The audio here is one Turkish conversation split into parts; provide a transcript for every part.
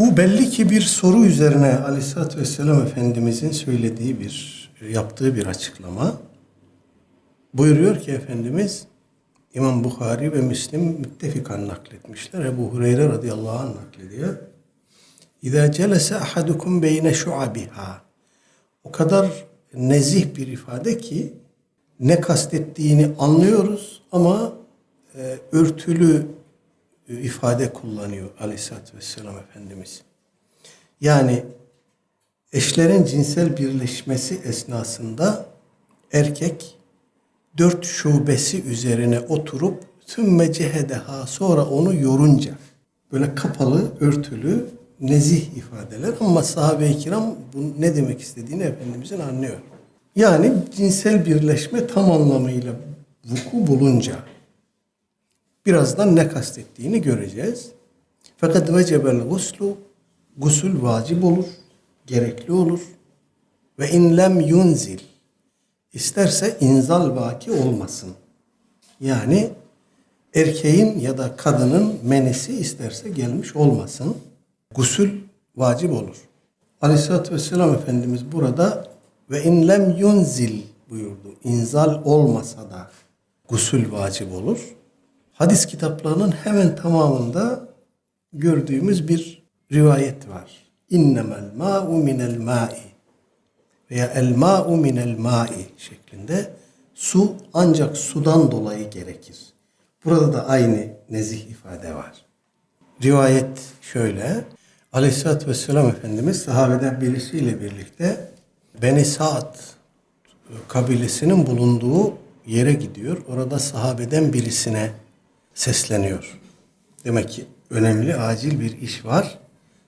Bu belli ki bir soru üzerine Aleyhisselatü Vesselam Efendimizin söylediği bir, yaptığı bir açıklama. Buyuruyor ki Efendimiz, İmam Bukhari ve Müslim müttefikan nakletmişler. Ebu Hureyre radıyallahu anh naklediyor. İzâ celese ahadukum beyne şuabiha. O kadar nezih bir ifade ki ne kastettiğini anlıyoruz ama e, örtülü ifade kullanıyor Aleyhisselatü Vesselam Efendimiz. Yani eşlerin cinsel birleşmesi esnasında erkek dört şubesi üzerine oturup tüm cehedeha sonra onu yorunca böyle kapalı, örtülü, nezih ifadeler ama sahabe-i kiram bu ne demek istediğini Efendimizin anlıyor. Yani cinsel birleşme tam anlamıyla vuku bulunca birazdan ne kastettiğini göreceğiz. Fakat vecebel guslu gusül vacip olur, gerekli olur. Ve in lem yunzil isterse inzal vaki olmasın. Yani erkeğin ya da kadının menisi isterse gelmiş olmasın. Gusül vacip olur. Aleyhisselatü Vesselam Efendimiz burada ve in lem yunzil buyurdu. İnzal olmasa da gusül vacip olur. Hadis kitaplarının hemen tamamında gördüğümüz bir rivayet var. İnnemel ma'u minel ma'i veya el ma'u minel ma'i şeklinde su ancak sudan dolayı gerekir. Burada da aynı nezih ifade var. Rivayet şöyle. Aleyhisselatü Vesselam Efendimiz sahabeden birisiyle birlikte Beni Sa'd kabilesinin bulunduğu yere gidiyor. Orada sahabeden birisine sesleniyor. Demek ki önemli, acil bir iş var.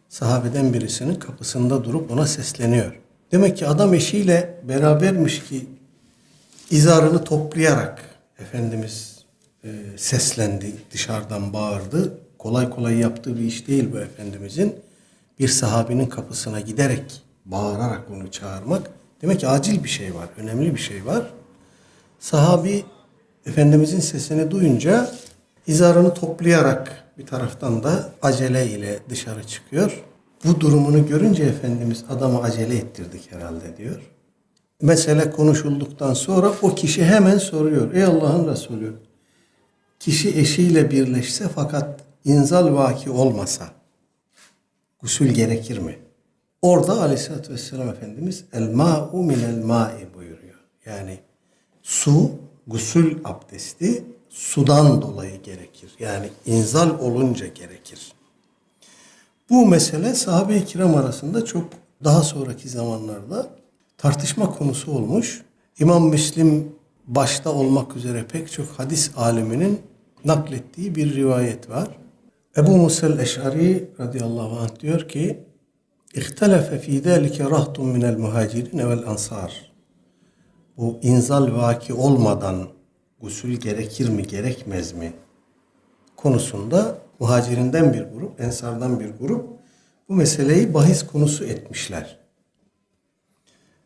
Sahabeden birisinin kapısında durup ona sesleniyor. Demek ki adam eşiyle berabermiş ki izarını toplayarak Efendimiz e, seslendi, dışarıdan bağırdı. Kolay kolay yaptığı bir iş değil bu Efendimizin. Bir sahabinin kapısına giderek, bağırarak onu çağırmak. Demek ki acil bir şey var, önemli bir şey var. Sahabi Efendimizin sesini duyunca izarını toplayarak bir taraftan da acele ile dışarı çıkıyor. Bu durumunu görünce Efendimiz adamı acele ettirdik herhalde diyor. Mesele konuşulduktan sonra o kişi hemen soruyor. Ey Allah'ın Resulü kişi eşiyle birleşse fakat inzal vaki olmasa gusül gerekir mi? Orada aleyhissalatü vesselam Efendimiz el ma'u minel ma'i buyuruyor. Yani su, gusül abdesti sudan dolayı gerekir. Yani inzal olunca gerekir. Bu mesele sahabe-i kiram arasında çok daha sonraki zamanlarda tartışma konusu olmuş. İmam Müslim başta olmak üzere pek çok hadis aliminin naklettiği bir rivayet var. Ebu Musel Eş'ari radıyallahu anh diyor ki İhtelefe fî dâlike rahtun minel muhacirin vel ansar. Bu inzal vaki olmadan gusül gerekir mi gerekmez mi konusunda muhacirinden bir grup, ensardan bir grup bu meseleyi bahis konusu etmişler.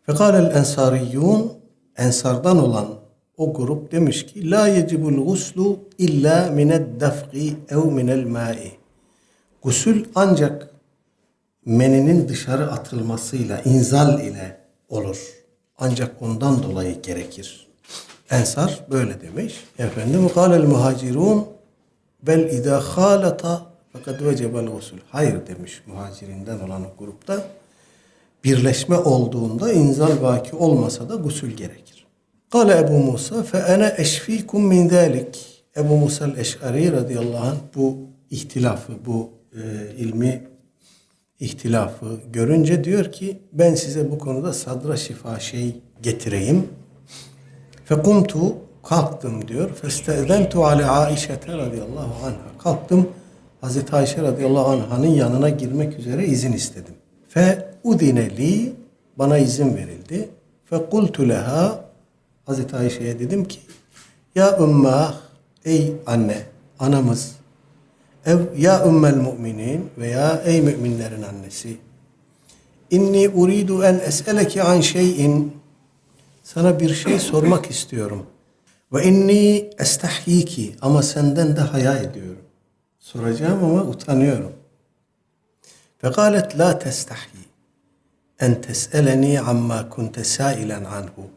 Fekâlel ensariyyûn ensardan olan o grup demiş ki la yecibul guslu illa mined defki ev minel ma'i. Gusül ancak meninin dışarı atılmasıyla, inzal ile olur. Ancak ondan dolayı gerekir. Ensar böyle demiş. Efendim kâlel muhacirun bel idâ khâlata fakat vecebel gusül. Hayır demiş muhacirinden olan grupta. Birleşme olduğunda inzal vaki olmasa da gusül gerekir. Kale Ebu Musa fe ene eşfikum min zalik. Ebu Musa el-Eş'ari radıyallahu anh bu ihtilafı, bu e, ilmi ihtilafı görünce diyor ki ben size bu konuda sadra şifa şey getireyim. Fekumtu kalktım diyor. Festezentu ale Aişete radıyallahu anha. Kalktım Hazreti Ayşe radıyallahu anh'ın yanına girmek üzere izin istedim. Fe udine li bana izin verildi. Fe kultu leha Hazreti Ayşe'ye dedim ki ya ümmah ey anne anamız ev ya ümmel müminin veya ey müminlerin annesi inni uridu en es'eleki an şeyin sana bir şey sormak istiyorum. Ve inni estahyiki ama senden de haya ediyorum. Soracağım ama utanıyorum. Fekalet la testahyi en tes'eleni amma kunte sailen anhu.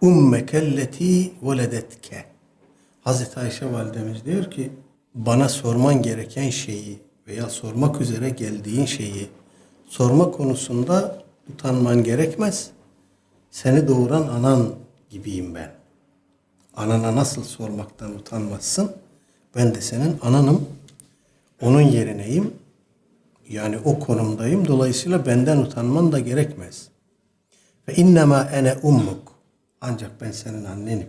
Ummeke leti veledetke. Hazreti Ayşe validemiz diyor ki bana sorman gereken şeyi veya sormak üzere geldiğin şeyi sorma konusunda utanman gerekmez. Seni doğuran anan gibiyim ben. Anana nasıl sormaktan utanmazsın? Ben de senin ananım. Onun yerineyim. Yani o konumdayım. Dolayısıyla benden utanman da gerekmez. Ve innema ene ummuk. Ancak ben senin annenim.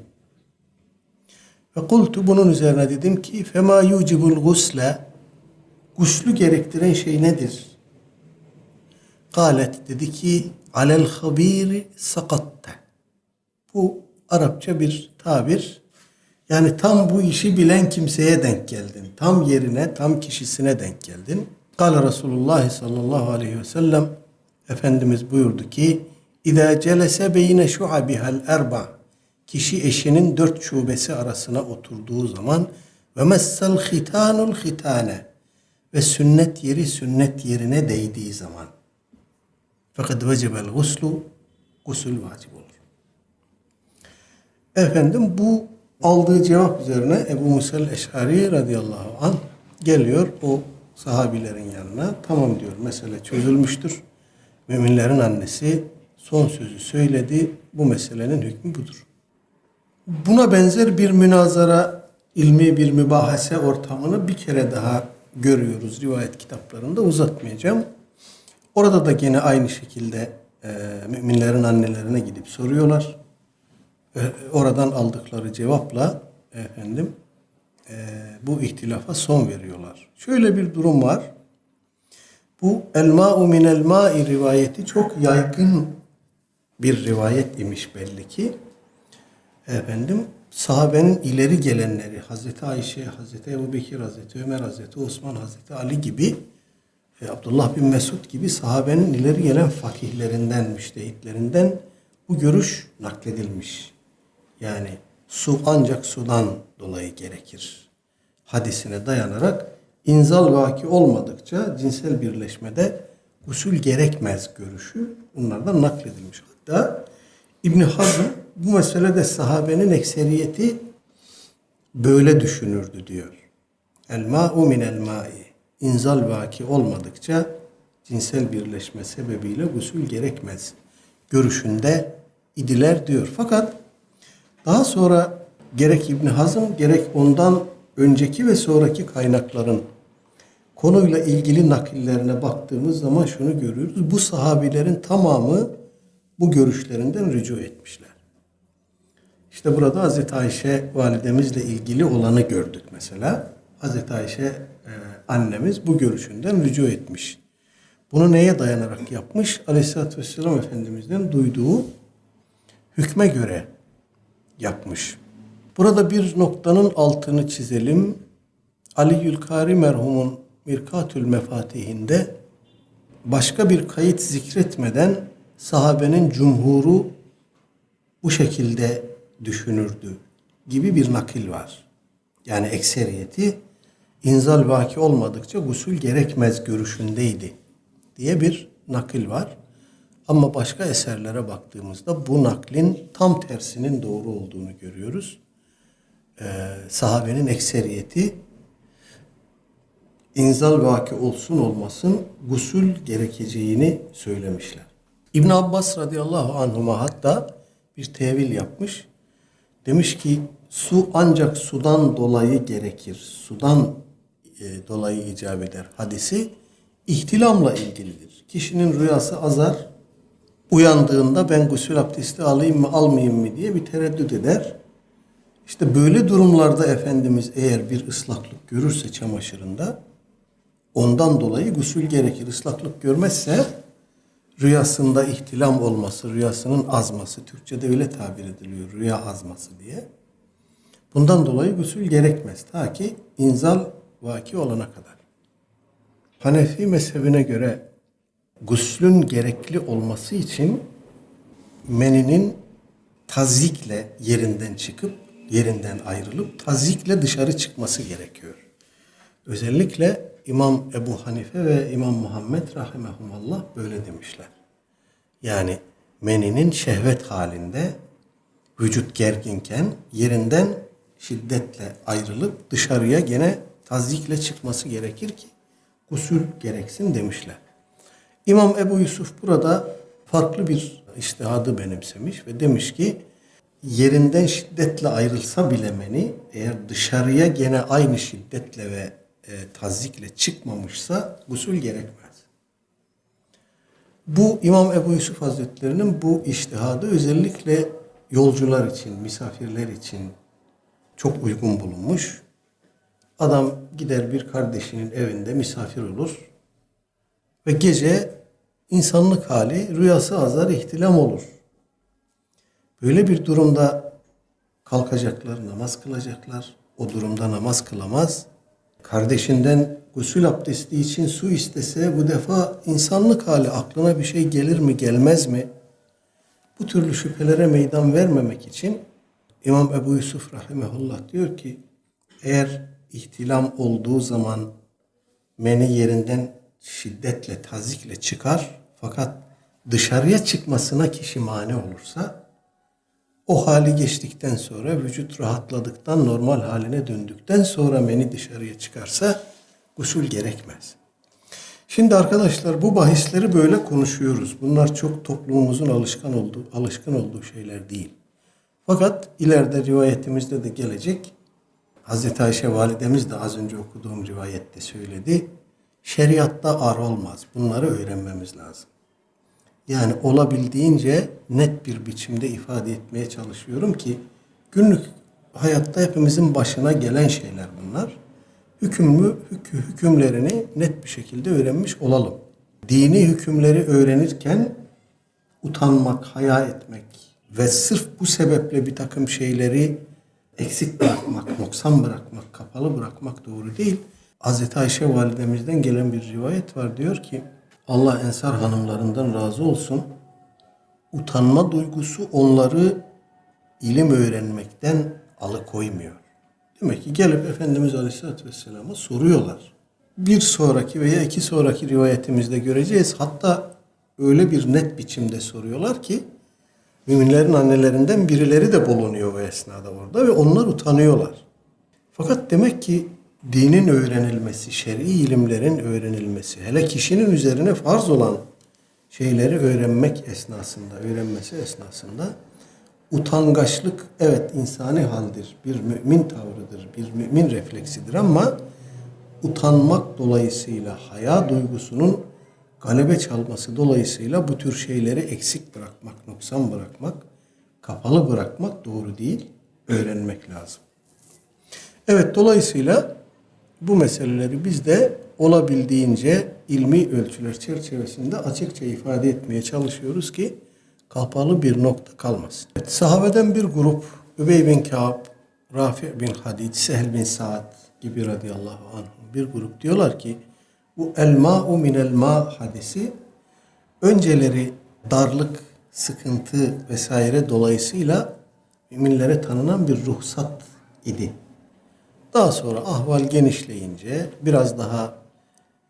Ve kultu bunun üzerine dedim ki fema yucibul gusle guslü gerektiren şey nedir? Galet dedi ki alel habiri sakatte. Bu Arapça bir tabir. Yani tam bu işi bilen kimseye denk geldin. Tam yerine, tam kişisine denk geldin. Kale Resulullah sallallahu aleyhi ve sellem Efendimiz buyurdu ki İzâ celese beyne şu'abihal erba Kişi eşinin dört şubesi arasına oturduğu zaman ve messel hitanul hitane ve sünnet yeri sünnet yerine değdiği zaman fakat vecibel guslu gusül vacip olur. Efendim bu aldığı cevap üzerine Ebu Musel Eş'ari radıyallahu an geliyor o sahabilerin yanına. Tamam diyor mesele çözülmüştür. Müminlerin annesi son sözü söyledi. Bu meselenin hükmü budur. Buna benzer bir münazara, ilmi bir mübahase ortamını bir kere daha görüyoruz rivayet kitaplarında. Uzatmayacağım. Orada da gene aynı şekilde e, müminlerin annelerine gidip soruyorlar. E, oradan aldıkları cevapla efendim e, bu ihtilafa son veriyorlar. Şöyle bir durum var. Bu el ma'u minel ma'i rivayeti çok yaygın bir rivayet imiş belli ki. Efendim sahabenin ileri gelenleri Hazreti Ayşe, Hazreti Ebu Bekir, Hazreti Ömer, Hazreti Osman, Hazreti Ali gibi e, Abdullah bin Mesud gibi sahabenin ileri gelen fakihlerinden, müştehitlerinden bu görüş nakledilmiş. Yani su ancak sudan dolayı gerekir. Hadisine dayanarak inzal vaki olmadıkça cinsel birleşmede usul gerekmez görüşü bunlardan nakledilmiş. Hatta İbn Hazm bu meselede sahabenin ekseriyeti böyle düşünürdü diyor. El ma'u minel ma'i. İnzal vaki olmadıkça cinsel birleşme sebebiyle gusül gerekmez. Görüşünde idiler diyor. Fakat daha sonra gerek İbn Hazm gerek ondan önceki ve sonraki kaynakların konuyla ilgili nakillerine baktığımız zaman şunu görüyoruz. Bu sahabilerin tamamı bu görüşlerinden rücu etmişler. İşte burada Hazreti Ayşe validemizle ilgili olanı gördük mesela. Hazreti Ayşe e, annemiz bu görüşünden rücu etmiş. Bunu neye dayanarak yapmış? Aleyhisselatü Vesselam Efendimiz'den duyduğu hükme göre yapmış. Burada bir noktanın altını çizelim. Ali Yülkari merhumun Mirkatül Mefatihinde başka bir kayıt zikretmeden sahabenin cumhuru bu şekilde düşünürdü gibi bir nakil var. Yani ekseriyeti inzal vaki olmadıkça gusül gerekmez görüşündeydi diye bir nakil var. Ama başka eserlere baktığımızda bu naklin tam tersinin doğru olduğunu görüyoruz. Ee, sahabenin ekseriyeti inzal vaki olsun olmasın gusül gerekeceğini söylemişler. İbn Abbas radıyallahu anhuma hatta bir tevil yapmış. Demiş ki su ancak sudan dolayı gerekir. Sudan e, dolayı icap eder. Hadisi ihtilamla ilgilidir. Kişinin rüyası azar. Uyandığında ben gusül abdesti alayım mı almayayım mı diye bir tereddüt eder. İşte böyle durumlarda Efendimiz eğer bir ıslaklık görürse çamaşırında ondan dolayı gusül gerekir. Islaklık görmezse rüyasında ihtilam olması, rüyasının azması, Türkçe'de öyle tabir ediliyor, rüya azması diye. Bundan dolayı gusül gerekmez. Ta ki inzal vaki olana kadar. Hanefi mezhebine göre guslün gerekli olması için meninin tazikle yerinden çıkıp, yerinden ayrılıp tazikle dışarı çıkması gerekiyor. Özellikle İmam Ebu Hanife ve İmam Muhammed rahimehumallah böyle demişler. Yani meninin şehvet halinde vücut gerginken yerinden şiddetle ayrılıp dışarıya gene tazyikle çıkması gerekir ki gusül gereksin demişler. İmam Ebu Yusuf burada farklı bir iştihadı benimsemiş ve demiş ki yerinden şiddetle ayrılsa bile meni eğer dışarıya gene aynı şiddetle ve e, tazyikle çıkmamışsa gusül gerekmez. Bu İmam Ebu Yusuf Hazretleri'nin bu iştihadı özellikle yolcular için, misafirler için çok uygun bulunmuş. Adam gider bir kardeşinin evinde misafir olur ve gece insanlık hali rüyası azar ihtilam olur. Böyle bir durumda kalkacaklar, namaz kılacaklar. O durumda namaz kılamaz. Kardeşinden gusül abdesti için su istese bu defa insanlık hali aklına bir şey gelir mi gelmez mi? Bu türlü şüphelere meydan vermemek için İmam Ebu Yusuf Rahimehullah diyor ki eğer ihtilam olduğu zaman meni yerinden şiddetle, tazikle çıkar fakat dışarıya çıkmasına kişi mani olursa o hali geçtikten sonra vücut rahatladıktan normal haline döndükten sonra meni dışarıya çıkarsa gusül gerekmez. Şimdi arkadaşlar bu bahisleri böyle konuşuyoruz. Bunlar çok toplumumuzun alışkan olduğu, alışkın olduğu şeyler değil. Fakat ileride rivayetimizde de gelecek. Hazreti Ayşe validemiz de az önce okuduğum rivayette söyledi. Şeriatta ar olmaz. Bunları öğrenmemiz lazım. Yani olabildiğince net bir biçimde ifade etmeye çalışıyorum ki günlük hayatta hepimizin başına gelen şeyler bunlar. Hükümlü hükü, hükümlerini net bir şekilde öğrenmiş olalım. Dini hükümleri öğrenirken utanmak, haya etmek ve sırf bu sebeple bir takım şeyleri eksik bırakmak, noksan bırakmak, kapalı bırakmak doğru değil. Hazreti Ayşe validemizden gelen bir rivayet var. Diyor ki Allah ensar hanımlarından razı olsun. Utanma duygusu onları ilim öğrenmekten alıkoymuyor. Demek ki gelip Efendimiz Aleyhisselatü Vesselam'a soruyorlar. Bir sonraki veya iki sonraki rivayetimizde göreceğiz. Hatta öyle bir net biçimde soruyorlar ki müminlerin annelerinden birileri de bulunuyor o esnada orada ve onlar utanıyorlar. Fakat demek ki dinin öğrenilmesi, şer'i ilimlerin öğrenilmesi, hele kişinin üzerine farz olan şeyleri öğrenmek esnasında, öğrenmesi esnasında utangaçlık evet insani haldir, bir mümin tavrıdır, bir mümin refleksidir ama utanmak dolayısıyla haya duygusunun galebe çalması dolayısıyla bu tür şeyleri eksik bırakmak, noksan bırakmak, kapalı bırakmak doğru değil, öğrenmek lazım. Evet dolayısıyla bu meseleleri biz de olabildiğince ilmi ölçüler çerçevesinde açıkça ifade etmeye çalışıyoruz ki kapalı bir nokta kalmasın. Evet, sahabeden bir grup Übey bin Ka'b, Rafi bin Hadid, Sehl bin Sa'd gibi radıyallahu anh bir grup diyorlar ki bu el ma'u minel ma hadisi önceleri darlık, sıkıntı vesaire dolayısıyla müminlere tanınan bir ruhsat idi. Daha sonra ahval genişleyince, biraz daha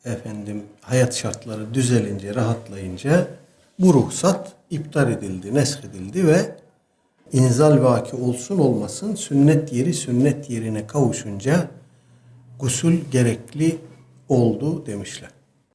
efendim hayat şartları düzelince, rahatlayınca bu ruhsat iptal edildi, nesk edildi ve inzal vaki olsun olmasın sünnet yeri sünnet yerine kavuşunca gusül gerekli oldu demişler.